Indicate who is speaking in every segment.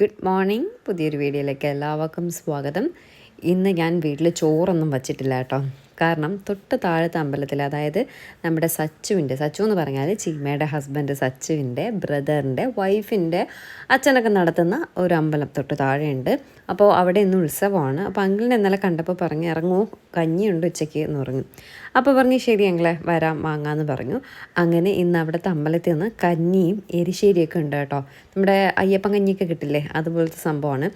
Speaker 1: good morning പുതിയൊരു വീഡിയോയിലേക്ക് എല്ലാവർക്കും സ്വാഗതം ഇന്ന് ഞാൻ വീട്ടിൽ ചോറൊന്നും വച്ചിട്ടില്ല കേട്ടോ കാരണം തൊട്ട് താഴത്തെ അമ്പലത്തിൽ അതായത് നമ്മുടെ സച്ചുവിൻ്റെ സച്ചു എന്ന് പറഞ്ഞാൽ ചീമയുടെ ഹസ്ബൻഡ് സച്ചുവിൻ്റെ ബ്രദറിൻ്റെ വൈഫിൻ്റെ അച്ഛനൊക്കെ നടത്തുന്ന ഒരു അമ്പലം തൊട്ട് താഴെയുണ്ട് അപ്പോൾ അവിടെ ഇന്ന് ഉത്സവമാണ് അപ്പോൾ അങ്കിളിനെ ഇന്നലെ കണ്ടപ്പോൾ പറഞ്ഞ് ഇറങ്ങൂ കഞ്ഞിയുണ്ട് ഉച്ചയ്ക്ക് എന്ന് പറഞ്ഞു അപ്പോൾ പറഞ്ഞു ശരി ഞങ്ങളെ വരാം വാങ്ങാമെന്ന് പറഞ്ഞു അങ്ങനെ ഇന്ന് അവിടുത്തെ അമ്പലത്തിൽ നിന്ന് കഞ്ഞിയും എരിശ്ശേരിയൊക്കെ ഉണ്ട് കേട്ടോ നമ്മുടെ അയ്യപ്പൻ കഞ്ഞിയൊക്കെ കിട്ടില്ലേ അതുപോലത്തെ സംഭവമാണ്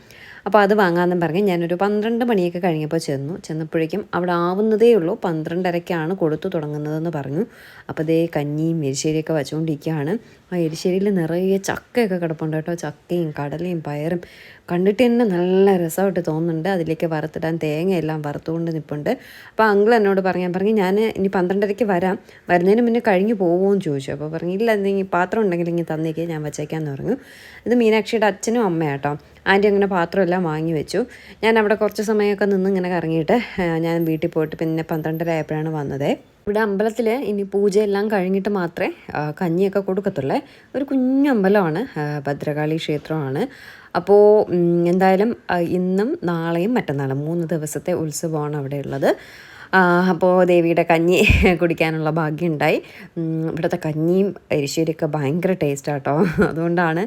Speaker 1: അപ്പോൾ അത് വാങ്ങാമെന്ന് പറഞ്ഞ് ഞാനൊരു പന്ത്രണ്ട് മണിയൊക്കെ കഴിഞ്ഞപ്പോൾ ചെന്നു ചെന്നപ്പോഴേക്കും അവിടെ ആവുന്നതേ ഉള്ളൂ പന്ത്രണ്ടരയ്ക്കാണ് കൊടുത്തു തുടങ്ങുന്നതെന്ന് പറഞ്ഞു അപ്പോൾ ദേ കഞ്ഞിയും എരിശ്ശേരിയൊക്കെ വച്ചുകൊണ്ടിരിക്കുകയാണ് ആ എരിശ്ശേരിയിൽ നിറയെ ചക്കയൊക്കെ കിടപ്പുണ്ട് കേട്ടോ ചക്കയും കടലയും പയറും കണ്ടിട്ട് തന്നെ നല്ല രസമായിട്ട് തോന്നുന്നുണ്ട് അതിലേക്ക് വറുത്തിടാൻ തേങ്ങയെല്ലാം വറുത്തുകൊണ്ട് നിൽപ്പുണ്ട് അപ്പോൾ അങ്കിൾ എന്നോട് പറഞ്ഞാൽ പറഞ്ഞു ഞാൻ ഇനി പന്ത്രണ്ടരയ്ക്ക് വരാം വരുന്നതിന് മുന്നേ കഴിഞ്ഞു പോകുമെന്ന് ചോദിച്ചു അപ്പോൾ പറഞ്ഞു ഇല്ല എന്തെങ്കിലും പാത്രം ഉണ്ടെങ്കിൽ ഇങ്ങനെ തന്നേക്ക് ഞാൻ വച്ചേക്കാമെന്ന് പറഞ്ഞു ഇത് മീനാക്ഷിയുടെ അച്ഛനും അമ്മയാട്ടോ ആൻറ്റി അങ്ങനെ പാത്രമെല്ലാം വാങ്ങി വെച്ചു ഞാൻ അവിടെ കുറച്ച് സമയമൊക്കെ നിന്ന് ഇങ്ങനെ കറങ്ങിയിട്ട് ഞാൻ വീട്ടിൽ പോയിട്ട് പിന്നെ പന്ത്രണ്ടര ആയപ്പോഴാണ് വന്നത് ഇവിടെ അമ്പലത്തിൽ ഇനി പൂജയെല്ലാം കഴിഞ്ഞിട്ട് മാത്രമേ കഞ്ഞിയൊക്കെ കൊടുക്കത്തുള്ളേ ഒരു കുഞ്ഞു അമ്പലമാണ് ഭദ്രകാളി ക്ഷേത്രമാണ് അപ്പോൾ എന്തായാലും ഇന്നും നാളെയും മറ്റന്നാളും മൂന്ന് ദിവസത്തെ ഉത്സവമാണ് അവിടെ ഉള്ളത് അപ്പോൾ ദേവിയുടെ കഞ്ഞി കുടിക്കാനുള്ള ഭാഗ്യം ഉണ്ടായി ഇവിടുത്തെ കഞ്ഞിയും എരിശ്ശേരിയൊക്കെ ഭയങ്കര ടേസ്റ്റ് ആട്ടോ അതുകൊണ്ടാണ്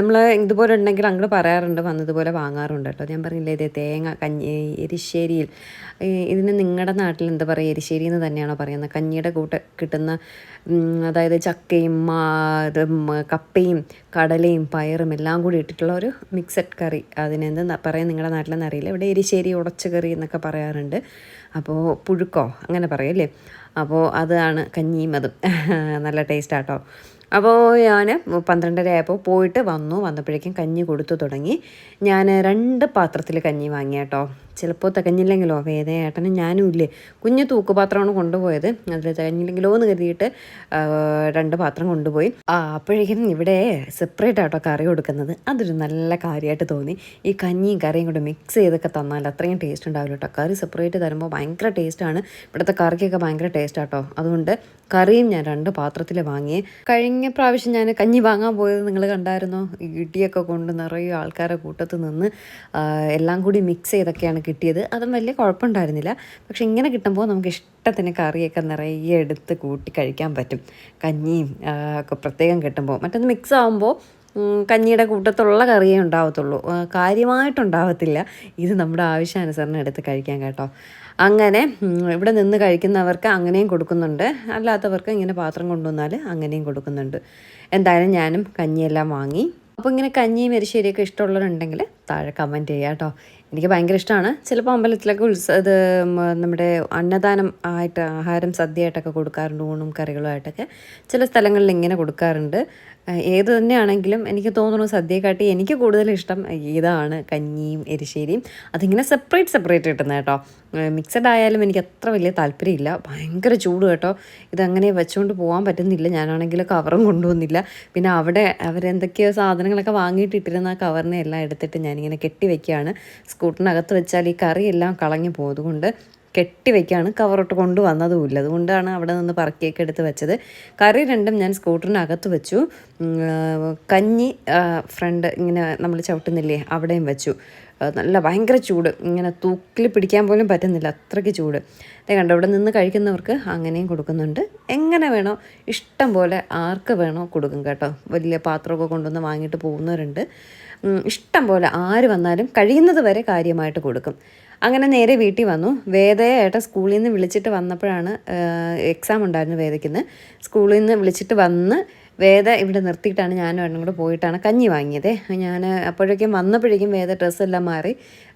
Speaker 1: നമ്മൾ ഇതുപോലെ ഉണ്ടെങ്കിൽ അങ്ങൾ പറയാറുണ്ട് വന്നതുപോലെ വാങ്ങാറുണ്ട് കേട്ടോ ഞാൻ പറഞ്ഞില്ലേ ഇതേ തേങ്ങ കഞ്ഞി എരിശ്ശേരിയിൽ ഇതിന് നിങ്ങളുടെ നാട്ടിൽ എന്താ പറയുക എരിശ്ശേരി എന്ന് തന്നെയാണോ പറയുന്നത് കഞ്ഞിയുടെ കൂട്ട് കിട്ടുന്ന അതായത് ചക്കയും കപ്പയും കടലയും പയറും എല്ലാം കൂടി ഇട്ടിട്ടുള്ള ഒരു മിക്സഡ് കറി അതിനെന്ത് പറയാം നിങ്ങളുടെ നാട്ടിലെന്നറിയില്ല അറിയില്ല ഇവിടെ എരിശ്ശേരി കറി എന്നൊക്കെ പറയാറുണ്ട് അപ്പോൾ പുഴുക്കോ അങ്ങനെ പറയല്ലേ അപ്പോൾ അതാണ് കഞ്ഞിയും അതും നല്ല ടേസ്റ്റാട്ടോ അപ്പോൾ ഞാൻ പന്ത്രണ്ടര ആയപ്പോൾ പോയിട്ട് വന്നു വന്നപ്പോഴേക്കും കഞ്ഞി കൊടുത്തു തുടങ്ങി ഞാൻ രണ്ട് പാത്രത്തിൽ കഞ്ഞി വാങ്ങിയാട്ടോ ചിലപ്പോൾ തികഞ്ഞില്ലെങ്കിലോ വേദയേട്ടനും ഞാനും ഇല്ലേ കുഞ്ഞു തൂക്കുപാത്രമാണ് കൊണ്ടുപോയത് അതിൽ തികഞ്ഞില്ലെങ്കിലോ എന്ന് കരുതിയിട്ട് രണ്ട് പാത്രം കൊണ്ടുപോയി ആ അപ്പോഴേക്കും ഇവിടെ സെപ്പറേറ്റ് ആട്ടോ കറി കൊടുക്കുന്നത് അതൊരു നല്ല കാര്യമായിട്ട് തോന്നി ഈ കഞ്ഞിയും കറിയും കൂടെ മിക്സ് ചെയ്തൊക്കെ തന്നാൽ അത്രയും ടേസ്റ്റ് ഉണ്ടാവില്ല കേട്ടോ കറി സെപ്പറേറ്റ് തരുമ്പോൾ ഭയങ്കര ടേസ്റ്റാണ് ഇവിടുത്തെ കറിക്കൊക്കെ ഭയങ്കര ടേസ്റ്റ് ആട്ടോ അതുകൊണ്ട് കറിയും ഞാൻ രണ്ട് പാത്രത്തിൽ വാങ്ങി കഴിഞ്ഞ പ്രാവശ്യം ഞാൻ കഞ്ഞി വാങ്ങാൻ പോയത് നിങ്ങൾ കണ്ടായിരുന്നോ ഇടിയൊക്കെ കൊണ്ട് നിറയെ ആൾക്കാരെ കൂട്ടത്ത് നിന്ന് എല്ലാം കൂടി മിക്സ് ചെയ്തൊക്കെയാണ് കിട്ടിയത് അതും വലിയ കുഴപ്പമുണ്ടായിരുന്നില്ല പക്ഷെ ഇങ്ങനെ കിട്ടുമ്പോൾ നമുക്ക് ഇഷ്ടത്തിന് കറിയൊക്കെ നിറയെ എടുത്ത് കൂട്ടി കഴിക്കാൻ പറ്റും കഞ്ഞിയും ഒക്കെ പ്രത്യേകം കിട്ടുമ്പോൾ മറ്റൊന്ന് മിക്സ് ആകുമ്പോൾ കഞ്ഞിയുടെ കൂട്ടത്തുള്ള കറിയേ ഉണ്ടാവത്തുള്ളൂ കാര്യമായിട്ടുണ്ടാവത്തില്ല ഇത് നമ്മുടെ ആവശ്യാനുസരണം എടുത്ത് കഴിക്കാൻ കേട്ടോ അങ്ങനെ ഇവിടെ നിന്ന് കഴിക്കുന്നവർക്ക് അങ്ങനെയും കൊടുക്കുന്നുണ്ട് അല്ലാത്തവർക്ക് ഇങ്ങനെ പാത്രം കൊണ്ടുവന്നാൽ അങ്ങനെയും കൊടുക്കുന്നുണ്ട് എന്തായാലും ഞാനും കഞ്ഞിയെല്ലാം വാങ്ങി അപ്പോൾ ഇങ്ങനെ കഞ്ഞിയും എരിശ്ശേരിയൊക്കെ ഇഷ്ടമുള്ളവരുണ്ടെങ്കിൽ താഴെ കമൻറ്റ് ചെയ്യുക കേട്ടോ എനിക്ക് ഭയങ്കര ഇഷ്ടമാണ് ചിലപ്പോൾ അമ്പലത്തിലൊക്കെ ഉത്സവ ഇത് നമ്മുടെ അന്നദാനം ആയിട്ട് ആഹാരം സദ്യയായിട്ടൊക്കെ കൊടുക്കാറുണ്ട് ഊണും ആയിട്ടൊക്കെ ചില സ്ഥലങ്ങളിൽ ഇങ്ങനെ കൊടുക്കാറുണ്ട് ഏത് തന്നെയാണെങ്കിലും എനിക്ക് തോന്നുന്നു സദ്യയെക്കാട്ടി എനിക്ക് കൂടുതൽ ഇഷ്ടം ഇതാണ് കഞ്ഞിയും എരിശ്ശേരിയും അതിങ്ങനെ സെപ്പറേറ്റ് സെപ്പറേറ്റ് കിട്ടുന്നത് കേട്ടോ മിക്സഡ് ആയാലും എനിക്ക് അത്ര വലിയ താല്പര്യമില്ല ഭയങ്കര ചൂട് കേട്ടോ ഇതങ്ങനെ വെച്ചുകൊണ്ട് പോകാൻ പറ്റുന്നില്ല ഞാനാണെങ്കിൽ കവറും കൊണ്ടുവന്നില്ല പിന്നെ അവിടെ അവരെന്തൊക്കെയോ സാധനങ്ങളൊക്കെ വാങ്ങിയിട്ടിട്ടിരുന്ന ആ കവറിനെ എല്ലാം എടുത്തിട്ട് ഞാൻ ഞാനിങ്ങനെ കെട്ടി വെക്കുകയാണ് സ്കൂട്ടറിനകത്ത് വെച്ചാൽ ഈ കറിയെല്ലാം കളഞ്ഞു പോകും അതുകൊണ്ട് കെട്ടിവെക്കാണ് കവറോട്ട് കൊണ്ടുവന്നതുമില്ല അതുകൊണ്ടാണ് അവിടെ നിന്ന് പറക്കിയൊക്കെ എടുത്ത് വെച്ചത് കറി രണ്ടും ഞാൻ സ്കൂട്ടറിനകത്ത് വെച്ചു കഞ്ഞി ഫ്രണ്ട് ഇങ്ങനെ നമ്മൾ ചവിട്ടുന്നില്ലേ അവിടെയും വെച്ചു നല്ല ഭയങ്കര ചൂട് ഇങ്ങനെ തൂക്കിൽ പിടിക്കാൻ പോലും പറ്റുന്നില്ല അത്രയ്ക്ക് ചൂട് ഇത് കണ്ടോ ഇവിടെ നിന്ന് കഴിക്കുന്നവർക്ക് അങ്ങനെയും കൊടുക്കുന്നുണ്ട് എങ്ങനെ വേണോ ഇഷ്ടം പോലെ ആർക്ക് വേണോ കൊടുക്കും കേട്ടോ വലിയ പാത്രമൊക്കെ കൊണ്ടുവന്ന് വാങ്ങിയിട്ട് പോകുന്നവരുണ്ട് ഇഷ്ടം പോലെ ആര് വന്നാലും കഴിയുന്നത് വരെ കാര്യമായിട്ട് കൊടുക്കും അങ്ങനെ നേരെ വീട്ടിൽ വന്നു വേദയെ ഏട്ടൻ സ്കൂളിൽ നിന്ന് വിളിച്ചിട്ട് വന്നപ്പോഴാണ് എക്സാം ഉണ്ടായിരുന്നു വേദയ്ക്കുന്ന് സ്കൂളിൽ നിന്ന് വിളിച്ചിട്ട് വന്ന് വേദ ഇവിടെ നിർത്തിയിട്ടാണ് ഞാനും എണ്ണം കൂടെ പോയിട്ടാണ് കഞ്ഞി വാങ്ങിയത് ഞാൻ അപ്പോഴേക്കും വന്നപ്പോഴേക്കും വേദ ഡ്രസ്സെല്ലാം മാറി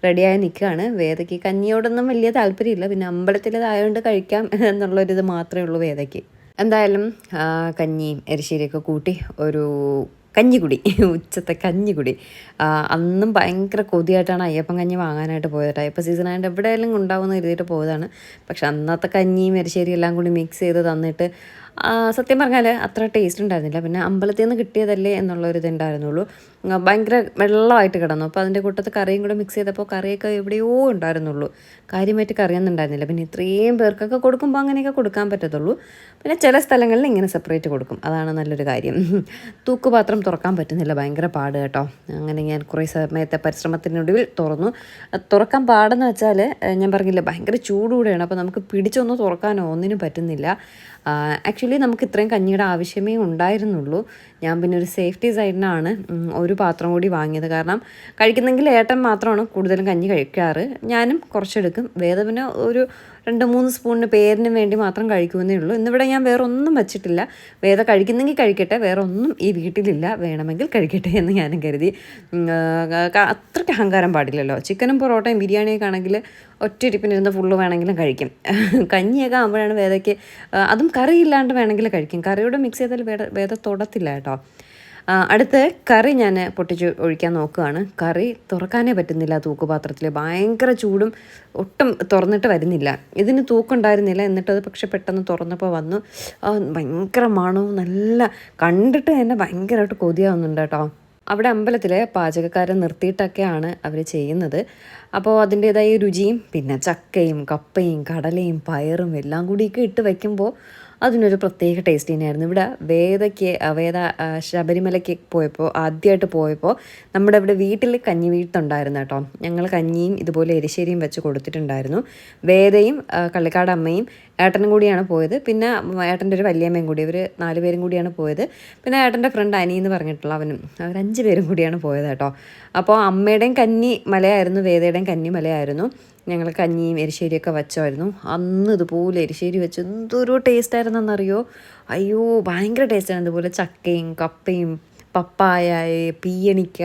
Speaker 1: റെഡിയായി നിൽക്കുകയാണ് വേദയ്ക്ക് കഞ്ഞിയോടൊന്നും വലിയ താല്പര്യമില്ല പിന്നെ അമ്പലത്തിലതായതുകൊണ്ട് കഴിക്കാം എന്നുള്ളൊരിത് മാത്രമേ ഉള്ളൂ വേദയ്ക്ക് എന്തായാലും കഞ്ഞിയും എരിശ്ശേരിയൊക്കെ കൂട്ടി ഒരു കഞ്ഞിക്കുടി ഉച്ചത്തെ കഞ്ഞിക്കുടി അന്നും ഭയങ്കര കൊതിയായിട്ടാണ് അയ്യപ്പൻ കഞ്ഞി വാങ്ങാനായിട്ട് പോയത് അയ്യപ്പ സീസണായിട്ട് എവിടെയെങ്കിലും ഉണ്ടാവുമെന്ന് കരുതിയിട്ട് പോയതാണ് പക്ഷെ അന്നത്തെ കഞ്ഞിയും എരിശ്ശേരി എല്ലാം കൂടി മിക്സ് ചെയ്ത് തന്നിട്ട് സത്യം പറഞ്ഞാൽ അത്ര ടേസ്റ്റ് ഉണ്ടായിരുന്നില്ല പിന്നെ അമ്പലത്തിൽ നിന്ന് കിട്ടിയതല്ലേ എന്നുള്ളൊരു ഇതുണ്ടായിരുന്നുള്ളൂ ഭയങ്കര വെള്ളമായിട്ട് കിടന്നു അപ്പോൾ അതിൻ്റെ കൂട്ടത്ത് കറിയും കൂടെ മിക്സ് ചെയ്തപ്പോൾ കറിയൊക്കെ എവിടെയോ ഉണ്ടായിരുന്നുള്ളൂ കാര്യമായിട്ട് കറിയൊന്നുണ്ടായിരുന്നില്ല പിന്നെ ഇത്രയും പേർക്കൊക്കെ കൊടുക്കുമ്പോൾ അങ്ങനെയൊക്കെ കൊടുക്കാൻ പറ്റത്തുള്ളൂ പിന്നെ ചില സ്ഥലങ്ങളിൽ ഇങ്ങനെ സെപ്പറേറ്റ് കൊടുക്കും അതാണ് നല്ലൊരു കാര്യം തൂക്കുപാത്രം തുറക്കാൻ പറ്റുന്നില്ല ഭയങ്കര പാട് കേട്ടോ അങ്ങനെ ഞാൻ കുറേ സമയത്തെ പരിശ്രമത്തിനൊടുവിൽ തുറന്നു തുറക്കാൻ പാടെന്ന് വെച്ചാൽ ഞാൻ പറഞ്ഞില്ല ഭയങ്കര ചൂടുകൂടെയാണ് അപ്പോൾ നമുക്ക് പിടിച്ചൊന്നും തുറക്കാനോ ഒന്നിനും പറ്റുന്നില്ല ആക്ച്വലി നമുക്ക് ഇത്രയും കഞ്ഞിയുടെ ആവശ്യമേ ഉണ്ടായിരുന്നുള്ളൂ ഞാൻ പിന്നെ ഒരു സേഫ്റ്റി സൈഡിനാണ് ഒരു പാത്രം കൂടി വാങ്ങിയത് കാരണം കഴിക്കുന്നെങ്കിൽ ഏട്ടൻ മാത്രമാണ് കൂടുതലും കഞ്ഞി കഴിക്കാറ് ഞാനും കുറച്ചെടുക്കും പിന്നെ ഒരു രണ്ട് മൂന്ന് സ്പൂണിന് പേരിന് വേണ്ടി മാത്രം കഴിക്കുമെന്നേ ഉള്ളൂ ഇന്നിവിടെ ഞാൻ വേറെ ഒന്നും വെച്ചിട്ടില്ല വേദ കഴിക്കുന്നെങ്കിൽ കഴിക്കട്ടെ വേറെ ഒന്നും ഈ വീട്ടിലില്ല വേണമെങ്കിൽ കഴിക്കട്ടെ എന്ന് ഞാനും കരുതി അത്രയ്ക്ക് അഹങ്കാരം പാടില്ലല്ലോ ചിക്കനും പൊറോട്ടയും ബിരിയാണിയൊക്കെ ആണെങ്കിൽ ഒറ്റയിരിപ്പിനിരുന്ന് ഫുള്ള് വേണമെങ്കിലും കഴിക്കും കഞ്ഞിയൊക്കെ ആകുമ്പോഴാണ് വേദയ്ക്ക് അതും കറി ഇല്ലാണ്ട് വേണമെങ്കിൽ കഴിക്കും കറിയോട് മിക്സ് ചെയ്താൽ വേദ വേദ തൊടത്തില്ല കേട്ടോ കേട്ടോ അടുത്ത് കറി ഞാൻ പൊട്ടിച്ച് ഒഴിക്കാൻ നോക്കുകയാണ് കറി തുറക്കാനേ പറ്റുന്നില്ല തൂക്കുപാത്രത്തിൽ ഭയങ്കര ചൂടും ഒട്ടും തുറന്നിട്ട് വരുന്നില്ല ഇതിന് തൂക്കുണ്ടായിരുന്നില്ല എന്നിട്ടത് പക്ഷെ പെട്ടെന്ന് തുറന്നപ്പോൾ വന്നു ഭയങ്കര മണവും നല്ല കണ്ടിട്ട് തന്നെ ഭയങ്കരമായിട്ട് കൊതിയാവുന്നുണ്ട് കേട്ടോ അവിടെ അമ്പലത്തിലെ പാചകക്കാരെ നിർത്തിയിട്ടൊക്കെയാണ് അവർ ചെയ്യുന്നത് അപ്പോൾ അതിൻ്റേതായ രുചിയും പിന്നെ ചക്കയും കപ്പയും കടലയും പയറും എല്ലാം കൂടിയൊക്കെ ഇട്ട് വയ്ക്കുമ്പോൾ അതിനൊരു പ്രത്യേക ടേസ്റ്റ് തന്നെയായിരുന്നു ഇവിടെ വേദയ്ക്ക് വേദ ശബരിമലയ്ക്ക് പോയപ്പോൾ ആദ്യമായിട്ട് പോയപ്പോൾ നമ്മുടെ ഇവിടെ വീട്ടിൽ കഞ്ഞി വീട്ടുണ്ടായിരുന്നു കേട്ടോ ഞങ്ങൾ കഞ്ഞിയും ഇതുപോലെ എരിശ്ശേരിയും വെച്ച് കൊടുത്തിട്ടുണ്ടായിരുന്നു വേദയും കള്ളിക്കാട് അമ്മയും ഏട്ടനും കൂടിയാണ് പോയത് പിന്നെ ഏട്ടൻ്റെ ഒരു വലിയമ്മയും കൂടി ഇവർ നാല് പേരും കൂടിയാണ് പോയത് പിന്നെ ഏട്ടൻ്റെ ഫ്രണ്ട് അനി എന്ന് പറഞ്ഞിട്ടുള്ള അവനും അവരഞ്ച് പേരും കൂടിയാണ് പോയത് കേട്ടോ അപ്പോൾ അമ്മയുടെയും കന്നി മലയായിരുന്നു വേദയുടെയും കഞ്ഞി മലയായിരുന്നു ഞങ്ങൾ കഞ്ഞിയും എരിശ്ശേരിയൊക്കെ വെച്ചായിരുന്നു അന്ന് ഇതുപോലെ എരിശ്ശേരി വെച്ച് എന്തൊരു അറിയോ അയ്യോ ഭയങ്കര ആണ് ഇതുപോലെ ചക്കയും കപ്പയും പപ്പായ പീയണിക്ക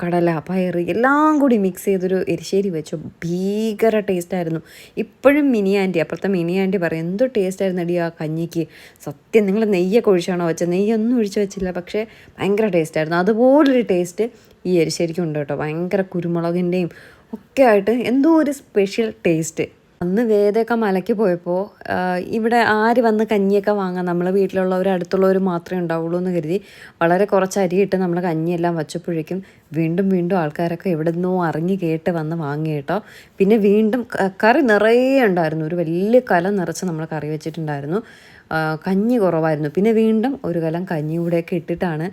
Speaker 1: കടല പയർ എല്ലാം കൂടി മിക്സ് ചെയ്തൊരു എരിശ്ശേരി വെച്ചു ഭീകര ടേസ്റ്റായിരുന്നു ഇപ്പോഴും മിനി ആൻറ്റി അപ്പുറത്തെ മിനി ആൻറ്റി പറയും എന്തോ ടേസ്റ്റായിരുന്നു അടി ആ കഞ്ഞിക്ക് സത്യം നിങ്ങൾ നെയ്യൊക്കെ ഒഴിച്ചാണോ വെച്ചത് നെയ്യൊന്നും ഒഴിച്ച് വെച്ചില്ല പക്ഷേ ഭയങ്കര ടേസ്റ്റായിരുന്നു അതുപോലൊരു ടേസ്റ്റ് ഈ എരിശ്ശേരിക്കുണ്ട് കേട്ടോ ഭയങ്കര കുരുമുളകിൻ്റെയും ഒക്കെ ആയിട്ട് എന്തോ ഒരു സ്പെഷ്യൽ ടേസ്റ്റ് അന്ന് വേദയൊക്കെ മലയ്ക്ക് പോയപ്പോൾ ഇവിടെ ആര് വന്ന് കഞ്ഞിയൊക്കെ വാങ്ങാൻ നമ്മളെ വീട്ടിലുള്ളവർ അടുത്തുള്ളവർ മാത്രമേ ഉണ്ടാവുള്ളൂ എന്ന് കരുതി വളരെ കുറച്ച് അരിയിട്ട് നമ്മൾ കഞ്ഞിയെല്ലാം വച്ചപ്പോഴേക്കും വീണ്ടും വീണ്ടും ആൾക്കാരൊക്കെ എവിടെ നിന്നോ അറിഞ്ഞ് കേട്ട് വന്ന് വാങ്ങി കേട്ടോ പിന്നെ വീണ്ടും കറി നിറയെ ഉണ്ടായിരുന്നു ഒരു വലിയ കല നിറച്ച് നമ്മൾ കറി വെച്ചിട്ടുണ്ടായിരുന്നു കഞ്ഞി കുറവായിരുന്നു പിന്നെ വീണ്ടും ഒരു കലം കഞ്ഞി കൂടെയൊക്കെ ഇട്ടിട്ടാണ്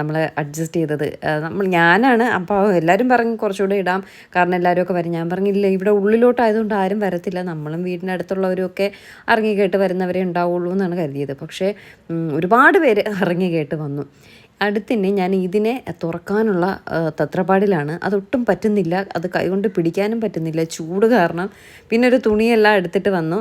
Speaker 1: നമ്മൾ അഡ്ജസ്റ്റ് ചെയ്തത് നമ്മൾ ഞാനാണ് അപ്പോൾ എല്ലാവരും പറഞ്ഞു കുറച്ചുകൂടെ ഇടാം കാരണം എല്ലാവരുമൊക്കെ വരും ഞാൻ പറഞ്ഞില്ല ഇവിടെ ഉള്ളിലോട്ടായതുകൊണ്ട് ആരും വരത്തില്ല നമ്മളും വീടിനടുത്തുള്ളവരൊക്കെ ഇറങ്ങി കേട്ട് വരുന്നവരെ ഉണ്ടാവുള്ളൂ എന്നാണ് കരുതിയത് പക്ഷേ ഒരുപാട് പേര് ഇറങ്ങി കേട്ട് വന്നു അടുത്തന്നെ ഞാൻ ഇതിനെ തുറക്കാനുള്ള തത്രപ്പാടിലാണ് അതൊട്ടും പറ്റുന്നില്ല അത് കൈകൊണ്ട് പിടിക്കാനും പറ്റുന്നില്ല ചൂട് കാരണം പിന്നെ ഒരു തുണിയെല്ലാം എടുത്തിട്ട് വന്നു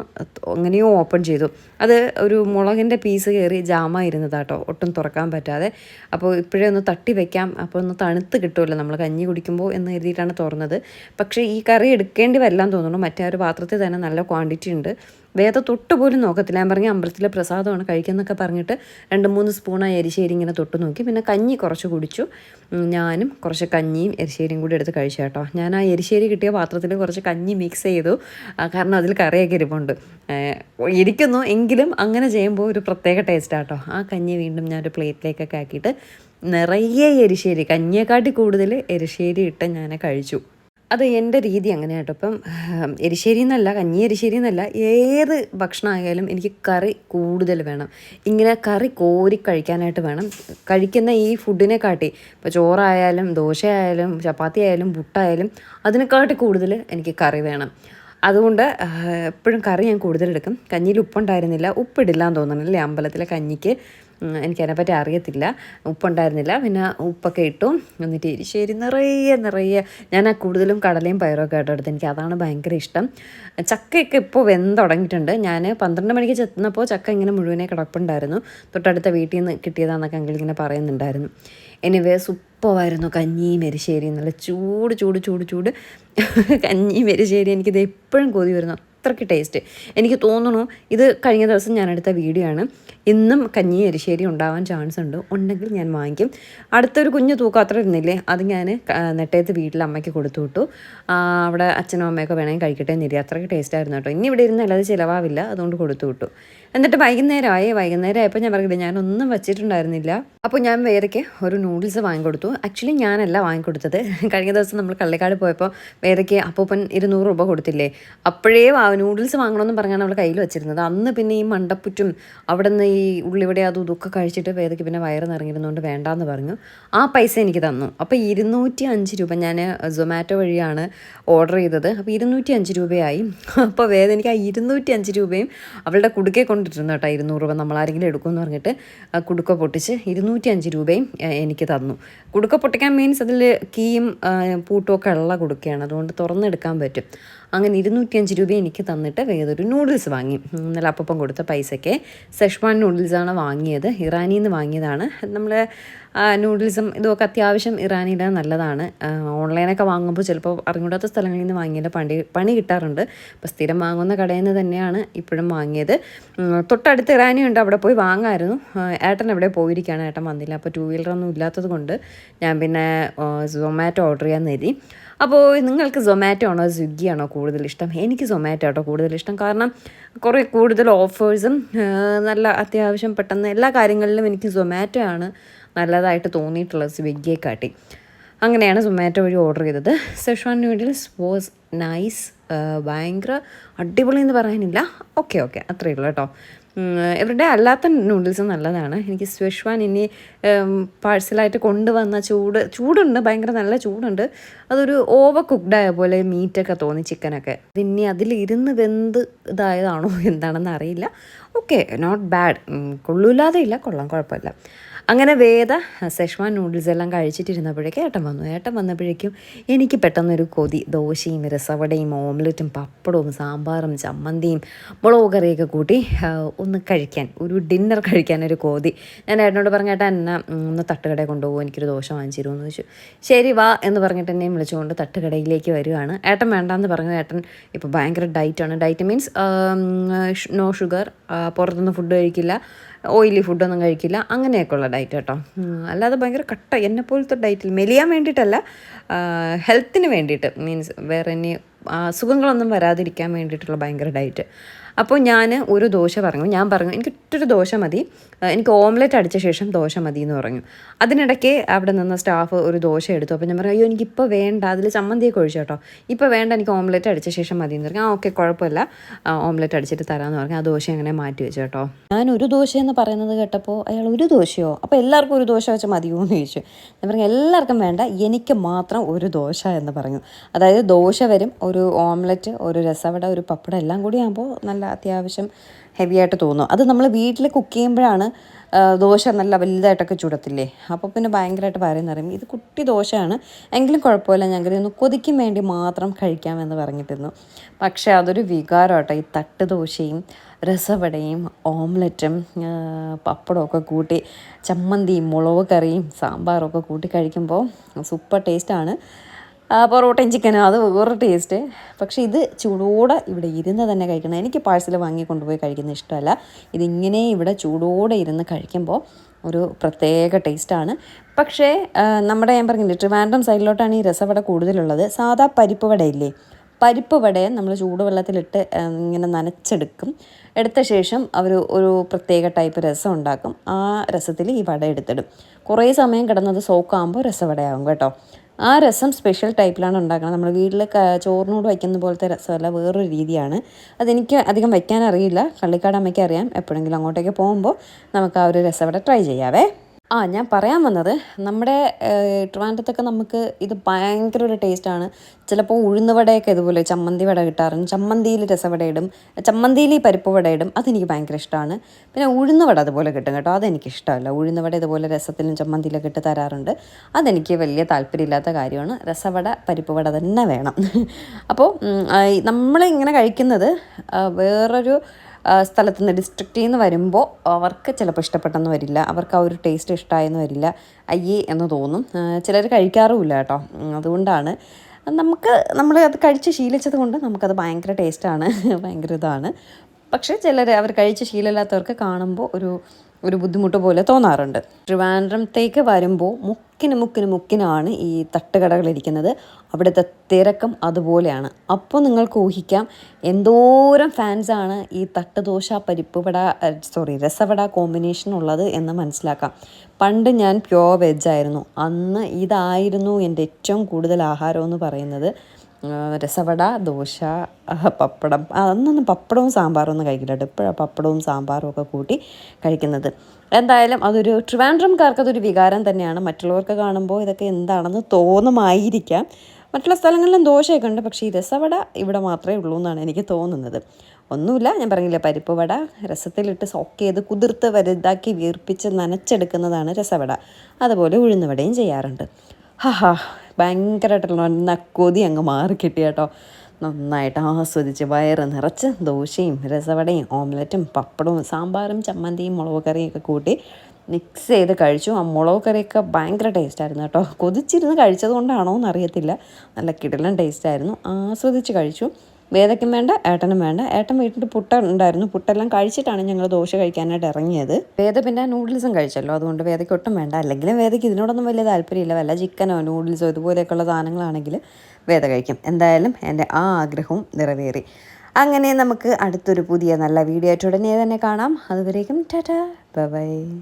Speaker 1: അങ്ങനെയോ ഓപ്പൺ ചെയ്തു അത് ഒരു മുളകിൻ്റെ പീസ് കയറി ജാമായിരുന്നതാ കേട്ടോ ഒട്ടും തുറക്കാൻ പറ്റാതെ അപ്പോൾ ഇപ്പോഴേ ഒന്ന് തട്ടി വെക്കാം അപ്പോൾ ഒന്ന് തണുത്ത് കിട്ടുമല്ലോ നമ്മൾ കഞ്ഞി കുടിക്കുമ്പോൾ എന്ന് കരുതിയിട്ടാണ് തുറന്നത് പക്ഷേ ഈ കറി എടുക്കേണ്ടി വരില്ലാന്ന് തോന്നുന്നു മറ്റേ ഒരു പാത്രത്തിൽ തന്നെ നല്ല ക്വാണ്ടിറ്റി ഉണ്ട് വേദ തൊട്ട് പോലും നോക്കത്തില്ല ഞാൻ പറഞ്ഞ അമ്പലത്തിലെ പ്രസാദമാണ് കഴിക്കുന്നൊക്കെ പറഞ്ഞിട്ട് രണ്ട് മൂന്ന് സ്പൂണായി എരിശ്ശേരി ഇങ്ങനെ തൊട്ട് നോക്കി പിന്നെ കഞ്ഞി കുറച്ച് കുടിച്ചു ഞാനും കുറച്ച് കഞ്ഞിയും എരിശ്ശേരിയും കൂടി എടുത്ത് കഴിച്ചു കേട്ടോ ഞാൻ ആ എരിശ്ശേരി കിട്ടിയ പാത്രത്തിൽ കുറച്ച് കഞ്ഞി മിക്സ് ചെയ്തു കാരണം അതിൽ കറിയൊക്കെ ഇരിപ്പുണ്ട് ഇരിക്കുന്നു എങ്കിലും അങ്ങനെ ചെയ്യുമ്പോൾ ഒരു പ്രത്യേക ടേസ്റ്റാട്ടോ ആ കഞ്ഞി വീണ്ടും ഞാനൊരു പ്ലേറ്റിലേക്കൊക്കെ ആക്കിയിട്ട് നിറയെ എരിശ്ശേരി കഞ്ഞിയെക്കാട്ടി കൂടുതൽ എരിശ്ശേരി ഇട്ട് ഞാൻ കഴിച്ചു അത് എൻ്റെ രീതി അങ്ങനെയാട്ടോ ഇപ്പം എരിശ്ശേരി എന്നല്ല കഞ്ഞി എരിശ്ശേരി എന്നല്ല ഏത് ഭക്ഷണമായാലും എനിക്ക് കറി കൂടുതൽ വേണം ഇങ്ങനെ കറി കോരി കഴിക്കാനായിട്ട് വേണം കഴിക്കുന്ന ഈ ഫുഡിനെ കാട്ടി ഇപ്പോൾ ചോറായാലും ദോശയായാലും ചപ്പാത്തി ആയാലും പുട്ടായാലും അതിനെക്കാട്ടി കൂടുതൽ എനിക്ക് കറി വേണം അതുകൊണ്ട് എപ്പോഴും കറി ഞാൻ കൂടുതലെടുക്കും കഞ്ഞിയിൽ ഉപ്പുണ്ടായിരുന്നില്ല ഉപ്പിടില്ല എന്ന് അല്ലേ അമ്പലത്തിലെ കഞ്ഞിക്ക് എനിക്കതിനെപ്പറ്റി അറിയത്തില്ല ഉപ്പുണ്ടായിരുന്നില്ല പിന്നെ ഉപ്പൊക്കെ ഇട്ടു എന്നിട്ട് എരിശ്ശേരി നിറയെ നിറയെ ഞാൻ കൂടുതലും കടലയും പയറൊക്കെ ആയിട്ട് എടുത്ത് എനിക്ക് അതാണ് ഭയങ്കര ഇഷ്ടം ചക്കയൊക്കെ ഇപ്പോൾ വെന്ത് തുടങ്ങിയിട്ടുണ്ട് ഞാൻ പന്ത്രണ്ട് മണിക്ക് ചെത്തുന്നപ്പോൾ ചക്ക ഇങ്ങനെ മുഴുവനെ കിടപ്പുണ്ടായിരുന്നു തൊട്ടടുത്ത വീട്ടിൽ നിന്ന് കിട്ടിയതാണെന്നൊക്കെ അങ്കിൾ ഇങ്ങനെ പറയുന്നുണ്ടായിരുന്നു എനിവേ സൂപ്പറായിരുന്നു കഞ്ഞിയും എരിശ്ശേരി നല്ല ചൂട് ചൂട് ചൂട് ചൂട് കഞ്ഞിയും എരിശ്ശേരി എനിക്കിത് എപ്പോഴും കൊതി വരുന്നു അത്രയ്ക്ക് ടേസ്റ്റ് എനിക്ക് തോന്നുന്നു ഇത് കഴിഞ്ഞ ദിവസം ഞാൻ എടുത്ത വീഡിയോ ആണ് ഇന്നും കഞ്ഞി എരിശ്ശേരി ഉണ്ടാവാൻ ചാൻസ് ഉണ്ട് ഉണ്ടെങ്കിൽ ഞാൻ വാങ്ങിക്കും അടുത്തൊരു കുഞ്ഞു തൂക്കാത്ര ഇരുന്നില്ലേ അത് ഞാൻ നെട്ടയത്ത് വീട്ടിൽ അമ്മയ്ക്ക് കൊടുത്തു വിട്ടു അവിടെ അച്ഛനും അമ്മയൊക്കെ വേണമെങ്കിൽ കഴിക്കട്ടെ എന്നിരി അത്രയ്ക്ക് ടേസ്റ്റ് ആയിരുന്നു കേട്ടോ ഇനി ഇവിടെ ഇരുന്ന് അത് ചിലവാവില്ല അതുകൊണ്ട് കൊടുത്തു വിട്ടു എന്നിട്ട് വൈകുന്നേരമായി വൈകുന്നേരം ആയപ്പോൾ ഞാൻ പറഞ്ഞില്ല ഞാനൊന്നും വെച്ചിട്ടുണ്ടായിരുന്നില്ല അപ്പോൾ ഞാൻ വേറെക്ക് ഒരു നൂഡിൽസ് വാങ്ങിക്കൊടുത്തു ആക്ച്വലി ഞാനല്ല വാങ്ങിക്കൊടുത്തത് കഴിഞ്ഞ ദിവസം നമ്മൾ കള്ളിക്കാട് പോയപ്പോൾ വേറെക്ക് അപ്പൂപ്പൻ ഇരുന്നൂറ് രൂപ കൊടുത്തില്ലേ അപ്പോഴേ നൂഡിൽസ് വാങ്ങണമെന്ന് പറഞ്ഞാണ് അവൾ കയ്യിൽ വെച്ചിരുന്നത് അന്ന് പിന്നെ ഈ മണ്ടപ്പുറ്റും അവിടെ നിന്ന് ഈ ഉള്ളിവിടെ അതും ഇതൊക്കെ കഴിച്ചിട്ട് വേദയ്ക്ക് പിന്നെ വയറ് നിറഞ്ഞിരുന്നുകൊണ്ട് വേണ്ടാന്ന് പറഞ്ഞു ആ പൈസ എനിക്ക് തന്നു അപ്പോൾ ഇരുന്നൂറ്റി അഞ്ച് രൂപ ഞാൻ സൊമാറ്റോ വഴിയാണ് ഓർഡർ ചെയ്തത് അപ്പോൾ ഇരുന്നൂറ്റി അഞ്ച് രൂപയായി അപ്പോൾ വേദ എനിക്ക് ആ ഇരുന്നൂറ്റി അഞ്ച് രൂപയും അവളുടെ കുടുക്കെ കൊണ്ടിരുന്നു കേട്ടോ ഇരുന്നൂറ് രൂപ നമ്മളാരെങ്കിലും എടുക്കുമെന്ന് പറഞ്ഞിട്ട് കുടുക്ക പൊട്ടിച്ച് ഇരുന്നൂറ്റി അഞ്ച് രൂപയും എനിക്ക് തന്നു കുടുക്ക പൊട്ടിക്കാൻ മീൻസ് അതിൽ കീയും പൂട്ടുമൊക്കെ ഉള്ള കുടുക്കയാണ് അതുകൊണ്ട് തുറന്നെടുക്കാൻ പറ്റും അങ്ങനെ ഇരുന്നൂറ്റിയഞ്ച് രൂപ എനിക്ക് തന്നിട്ട് വേറൊരു നൂഡിൽസ് വാങ്ങി ഇന്നലെ അപ്പം കൊടുത്ത പൈസയ്ക്ക് സെഷ്വാൻ നൂഡിൽസാണ് വാങ്ങിയത് ഇറാനിയിൽ നിന്ന് വാങ്ങിയതാണ് നമ്മൾ നൂഡിൽസും ഇതൊക്കെ അത്യാവശ്യം ഇറാനിയുടെ നല്ലതാണ് ഓൺലൈനൊക്കെ വാങ്ങുമ്പോൾ ചിലപ്പോൾ അറിഞ്ഞൂടാത്ത സ്ഥലങ്ങളിൽ നിന്ന് വാങ്ങിയാൽ പണി പണി കിട്ടാറുണ്ട് അപ്പോൾ സ്ഥിരം വാങ്ങുന്ന കടയിൽ നിന്ന് തന്നെയാണ് ഇപ്പോഴും വാങ്ങിയത് തൊട്ടടുത്ത് ഇറാനിയുണ്ട് അവിടെ പോയി വാങ്ങായിരുന്നു ഏട്ടൻ അവിടെ പോയിരിക്കുകയാണ് ഏട്ടൻ വന്നില്ല അപ്പോൾ ടു വീലറൊന്നും ഇല്ലാത്തത് കൊണ്ട് ഞാൻ പിന്നെ സൊമാറ്റോ ഓർഡർ ചെയ്യാൻ നേരി അപ്പോൾ നിങ്ങൾക്ക് സൊമാറ്റോ ആണോ സ്വിഗ്ഗി ആണോ കൂടുതൽ ഇഷ്ടം എനിക്ക് സൊമാറ്റോ ആട്ടോ കൂടുതൽ ഇഷ്ടം കാരണം കുറേ കൂടുതൽ ഓഫേഴ്സും നല്ല അത്യാവശ്യം പെട്ടെന്ന് എല്ലാ കാര്യങ്ങളിലും എനിക്ക് സൊമാറ്റോ ആണ് നല്ലതായിട്ട് തോന്നിയിട്ടുള്ളത് കാട്ടി അങ്ങനെയാണ് സൊമാറ്റോ വഴി ഓർഡർ ചെയ്തത് സെഷ്വാൻ നൂഡിൽസ് വാസ് നൈസ് ഭയങ്കര അടിപൊളി എന്ന് പറയാനില്ല ഓക്കെ ഓക്കെ അത്രയേ ഉള്ളൂ കേട്ടോ ഇവരുടെ അല്ലാത്ത നൂഡിൽസ് നല്ലതാണ് എനിക്ക് സുഷ്വാൻ ഇനി പാഴ്സലായിട്ട് കൊണ്ടുവന്ന ചൂട് ചൂടുണ്ട് ഭയങ്കര നല്ല ചൂടുണ്ട് അതൊരു ഓവർ കുക്ഡായ പോലെ മീറ്റൊക്കെ തോന്നി ചിക്കനൊക്കെ പിന്നെ അതിലിരുന്ന് വെന്ത് ഇതായതാണോ എന്താണെന്ന് അറിയില്ല ഓക്കെ നോട്ട് ബാഡ് കൊള്ളൂല്ലാതെ ഇല്ല കൊള്ളാം കുഴപ്പമില്ല അങ്ങനെ വേദ സെഷ്മാൻ നൂഡിൽസ് എല്ലാം കഴിച്ചിട്ടിരുന്നപ്പോഴേക്ക് ഏട്ടൻ വന്നു ഏട്ടൻ വന്നപ്പോഴേക്കും എനിക്ക് പെട്ടെന്നൊരു കൊതി ദോശയും രസവടയും ഓംലെറ്റും പപ്പടവും സാമ്പാറും ചമ്മന്തിയും മുളക് കറിയൊക്കെ കൂട്ടി ഒന്ന് കഴിക്കാൻ ഒരു ഡിന്നർ കഴിക്കാനൊരു കോതി ഞാൻ ഏട്ടനോട് പറഞ്ഞു ഏട്ടാ എന്നെ ഒന്ന് തട്ടുകടയിൽ കൊണ്ടുപോകും എനിക്കൊരു ദോശ വാങ്ങിച്ചിരുമെന്ന് ചോദിച്ചു ശരി വാ എന്ന് പറഞ്ഞിട്ട് എന്നെയും വിളിച്ചുകൊണ്ട് തട്ടുകടയിലേക്ക് വരികയാണ് ഏട്ടൻ വേണ്ടാന്ന് പറഞ്ഞു ഏട്ടൻ ഇപ്പോൾ ഭയങ്കര ഡയറ്റാണ് ഡയറ്റ് മീൻസ് നോ ഷുഗർ പുറത്തുനിന്ന് ഫുഡ് കഴിക്കില്ല ഓയിലി ഫുഡൊന്നും കഴിക്കില്ല അങ്ങനെയൊക്കെയുള്ള ഡയറ്റ് കേട്ടോ അല്ലാതെ ഭയങ്കര കട്ട എന്നെ പോലത്തെ ഡയറ്റിൽ മെലിയാൻ വേണ്ടിയിട്ടല്ല ഹെൽത്തിന് വേണ്ടിയിട്ട് മീൻസ് വേറെ ഇനി അസുഖങ്ങളൊന്നും വരാതിരിക്കാൻ വേണ്ടിയിട്ടുള്ള ഭയങ്കര ഡയറ്റ് അപ്പോൾ ഞാൻ ഒരു ദോശ പറഞ്ഞു ഞാൻ പറഞ്ഞു എനിക്ക് ഒറ്റൊരു ദോശ മതി എനിക്ക് ഓംലെറ്റ് അടിച്ച ശേഷം ദോശ മതി എന്ന് പറഞ്ഞു അതിനിടയ്ക്ക് അവിടെ നിന്ന് സ്റ്റാഫ് ഒരു ദോശ എടുത്തു അപ്പോൾ ഞാൻ പറഞ്ഞു അയ്യോ എനിക്കിപ്പോൾ വേണ്ട അതിൽ ചമ്മന്തിയൊക്കെ ഒഴിച്ചു കേട്ടോ ഇപ്പോൾ വേണ്ട എനിക്ക് ഓംലെറ്റ് അടിച്ച ശേഷം മതി എന്ന് പറഞ്ഞു ആ ഓക്കെ കുഴപ്പമില്ല ഓംലെറ്റ് അടിച്ചിട്ട് തരാമെന്ന് പറഞ്ഞു ആ ദോശ അങ്ങനെ മാറ്റി വെച്ചു കേട്ടോ ഞാൻ ഒരു ദോശ എന്ന് പറയുന്നത് കേട്ടപ്പോൾ അയാൾ ഒരു ദോശയോ അപ്പോൾ എല്ലാവർക്കും ഒരു ദോശ വെച്ചാൽ മതിയോ എന്ന് ചോദിച്ചു ഞാൻ പറഞ്ഞു എല്ലാവർക്കും വേണ്ട എനിക്ക് മാത്രം ഒരു ദോശ എന്ന് പറഞ്ഞു അതായത് ദോശ വരും ഒരു ഓംലെറ്റ് ഒരു രസവട ഒരു പപ്പടം എല്ലാം കൂടി ആകുമ്പോൾ നല്ല നല്ല അത്യാവശ്യം ഹെവി ആയിട്ട് തോന്നും അത് നമ്മൾ വീട്ടിൽ കുക്ക് ചെയ്യുമ്പോഴാണ് ദോശ നല്ല വലുതായിട്ടൊക്കെ ചുടത്തില്ലേ അപ്പോൾ പിന്നെ ഭയങ്കരമായിട്ട് പറയുന്ന അറിയുമ്പോൾ ഇത് കുട്ടി ദോശയാണ് എങ്കിലും കുഴപ്പമില്ല ഞാൻ കരുതുന്നു കൊതിക്കും വേണ്ടി മാത്രം കഴിക്കാമെന്ന് പറഞ്ഞിട്ടിരുന്നു പക്ഷേ അതൊരു വികാരമാട്ടോ ഈ തട്ട് ദോശയും രസവടയും ഓംലറ്റും പപ്പടമൊക്കെ കൂട്ടി ചമ്മന്തിയും മുളക് കറിയും സാമ്പാറും ഒക്കെ കൂട്ടി കഴിക്കുമ്പോൾ സൂപ്പർ ടേസ്റ്റാണ് പൊറോട്ടയും ചിക്കനും അത് വേറെ ടേസ്റ്റ് പക്ഷേ ഇത് ചൂടോടെ ഇവിടെ ഇരുന്ന് തന്നെ കഴിക്കണം എനിക്ക് പാഴ്സൽ വാങ്ങി കൊണ്ടുപോയി കഴിക്കുന്ന ഇഷ്ടമല്ല ഇതിങ്ങനെ ഇവിടെ ചൂടോടെ ഇരുന്ന് കഴിക്കുമ്പോൾ ഒരു പ്രത്യേക ടേസ്റ്റാണ് പക്ഷേ നമ്മുടെ ഞാൻ പറഞ്ഞില്ലേ ട്രിവാൻഡ്രം സൈഡിലോട്ടാണ് ഈ രസവട കൂടുതലുള്ളത് സാധാ പരിപ്പ് വടയില്ലേ പരിപ്പ് വടയും നമ്മൾ ചൂടുവെള്ളത്തിലിട്ട് ഇങ്ങനെ നനച്ചെടുക്കും എടുത്ത ശേഷം അവർ ഒരു പ്രത്യേക ടൈപ്പ് രസം ഉണ്ടാക്കും ആ രസത്തിൽ ഈ വട എടുത്തിടും കുറേ സമയം കിടന്നത് സോക്കാകുമ്പോൾ രസവടയാകും കേട്ടോ ആ രസം സ്പെഷ്യൽ ടൈപ്പിലാണ് ഉണ്ടാക്കുന്നത് നമ്മൾ വീട്ടിൽ ചോറിനോട് വയ്ക്കുന്ന പോലത്തെ രസമല്ല വേറൊരു രീതിയാണ് അതെനിക്ക് അധികം വയ്ക്കാൻ അറിയില്ല കള്ളിക്കാട് അമ്മയ്ക്ക് അറിയാം എപ്പോഴെങ്കിലും അങ്ങോട്ടേക്ക് പോകുമ്പോൾ നമുക്ക് ആ ഒരു രസവട ട്രൈ ചെയ്യാവേ ആ ഞാൻ പറയാൻ വന്നത് നമ്മുടെ ട്രിവാൻഡത്തൊക്കെ നമുക്ക് ഇത് ഭയങ്കര ഒരു ടേസ്റ്റാണ് ചിലപ്പോൾ ഉഴുന്ന് വടയൊക്കെ ഇതുപോലെ ചമ്മന്തി വട കിട്ടാറുണ്ട് ചമ്മന്തിയിൽ രസവട ഇടും ചമ്മന്തിയിൽ പരിപ്പ് വട ഇടും അതെനിക്ക് ഭയങ്കര ഇഷ്ടമാണ് പിന്നെ ഉഴുന്ന് വട അതുപോലെ കിട്ടും കേട്ടോ അതെനിക്ക് ഇഷ്ടമല്ല ഉഴുന്ന് വട ഇതുപോലെ രസത്തിലും ചമ്മന്തിയിലൊക്കെ ഇട്ട് തരാറുണ്ട് അതെനിക്ക് വലിയ താല്പര്യമില്ലാത്ത കാര്യമാണ് രസവട പരിപ്പ് വട തന്നെ വേണം അപ്പോൾ നമ്മളിങ്ങനെ കഴിക്കുന്നത് വേറൊരു സ്ഥലത്തു നിന്ന് ഡിസ്ട്രിക്റ്റിൽ നിന്ന് വരുമ്പോൾ അവർക്ക് ചിലപ്പോൾ ഇഷ്ടപ്പെട്ടെന്ന് വരില്ല അവർക്ക് ആ ഒരു ടേസ്റ്റ് ഇഷ്ടമായെന്ന് വരില്ല അയ്യേ എന്ന് തോന്നും ചിലർ കഴിക്കാറുമില്ല കേട്ടോ അതുകൊണ്ടാണ് നമുക്ക് നമ്മൾ അത് കഴിച്ച് ശീലിച്ചത് കൊണ്ട് നമുക്കത് ഭയങ്കര ടേസ്റ്റാണ് ഭയങ്കര ഇതാണ് പക്ഷേ ചിലർ അവർ കഴിച്ച് ശീലമില്ലാത്തവർക്ക് കാണുമ്പോൾ ഒരു ഒരു ബുദ്ധിമുട്ട് പോലെ തോന്നാറുണ്ട് ട്രിവാൻഡ്രത്തേക്ക് വരുമ്പോൾ മുക്കിന് മുക്കിന് മുക്കിനാണ് ഈ തട്ടുകടകളിരിക്കുന്നത് അവിടുത്തെ തിരക്കും അതുപോലെയാണ് അപ്പോൾ നിങ്ങൾക്ക് ഊഹിക്കാം എന്തോരം ഫാൻസാണ് ഈ തട്ടുദോശ പരിപ്പ് വട സോറി രസവട കോമ്പിനേഷൻ ഉള്ളത് എന്ന് മനസ്സിലാക്കാം പണ്ട് ഞാൻ പ്യുവർ വെജ് ആയിരുന്നു അന്ന് ഇതായിരുന്നു എൻ്റെ ഏറ്റവും കൂടുതൽ ആഹാരം എന്ന് പറയുന്നത് രസവട ദോശ പപ്പടം അന്നൊന്നും പപ്പടവും സാമ്പാറും ഒന്നും കഴിക്കില്ല ഇപ്പോഴാണ് പപ്പടവും സാമ്പാറും ഒക്കെ കൂട്ടി കഴിക്കുന്നത് എന്തായാലും അതൊരു ട്രിവാൻഡ്രംകാർക്ക് അതൊരു വികാരം തന്നെയാണ് മറ്റുള്ളവർക്ക് കാണുമ്പോൾ ഇതൊക്കെ എന്താണെന്ന് തോന്നുമായിരിക്കാം മറ്റുള്ള സ്ഥലങ്ങളിലും ദോശയൊക്കെ ഉണ്ട് പക്ഷേ ഈ രസവട ഇവിടെ മാത്രമേ ഉള്ളൂ എന്നാണ് എനിക്ക് തോന്നുന്നത് ഒന്നുമില്ല ഞാൻ പറഞ്ഞില്ല പരിപ്പ് വട രസത്തിലിട്ട് സോക്ക് ചെയ്ത് കുതിർത്ത് വലുതാക്കി വീർപ്പിച്ച് നനച്ചെടുക്കുന്നതാണ് രസവട അതുപോലെ ഉഴുന്നുവടയും ചെയ്യാറുണ്ട് ഹാ ഭയങ്കരമായിട്ടുള്ള നക്കൊതി അങ്ങ് മാറി കിട്ടി കേട്ടോ നന്നായിട്ട് ആസ്വദിച്ച് വയറ് നിറച്ച് ദോശയും രസവടയും ഓംലറ്റും പപ്പടവും സാമ്പാറും ചമ്മന്തിയും മുളക് ഒക്കെ കൂട്ടി മിക്സ് ചെയ്ത് കഴിച്ചു ആ മുളക് കറിയൊക്കെ ഭയങ്കര ടേസ്റ്റായിരുന്നു കേട്ടോ കൊതിച്ചിരുന്ന് കഴിച്ചത് കൊണ്ടാണോ എന്നറിയത്തില്ല നല്ല കിടലൻ ടേസ്റ്റായിരുന്നു ആസ്വദിച്ച് കഴിച്ചു വേദക്കും വേണ്ട ഏട്ടനും വേണ്ട ഏട്ടൻ വീട്ടിൽ പുട്ട ഉണ്ടായിരുന്നു പുട്ടെല്ലാം കഴിച്ചിട്ടാണ് ഞങ്ങൾ ദോശ കഴിക്കാനായിട്ട് ഇറങ്ങിയത് വേദ പിന്നെ നൂഡിൽസും കഴിച്ചല്ലോ അതുകൊണ്ട് വേദയ്ക്ക് ഒട്ടും വേണ്ട അല്ലെങ്കിലും വേദയ്ക്ക് ഇതിനോടൊന്നും വലിയ താല്പര്യമില്ല വല്ല ചിക്കനോ നൂഡിൽസോ ഇതുപോലെയൊക്കെയുള്ള സാധനങ്ങളാണെങ്കിൽ വേദ കഴിക്കും എന്തായാലും എൻ്റെ ആ ആഗ്രഹവും നിറവേറി അങ്ങനെ നമുക്ക് അടുത്തൊരു പുതിയ നല്ല വീഡിയോ ആയിട്ട് ഉടനെ തന്നെ കാണാം അതുവരേക്കും ടാറ്റ ബൈ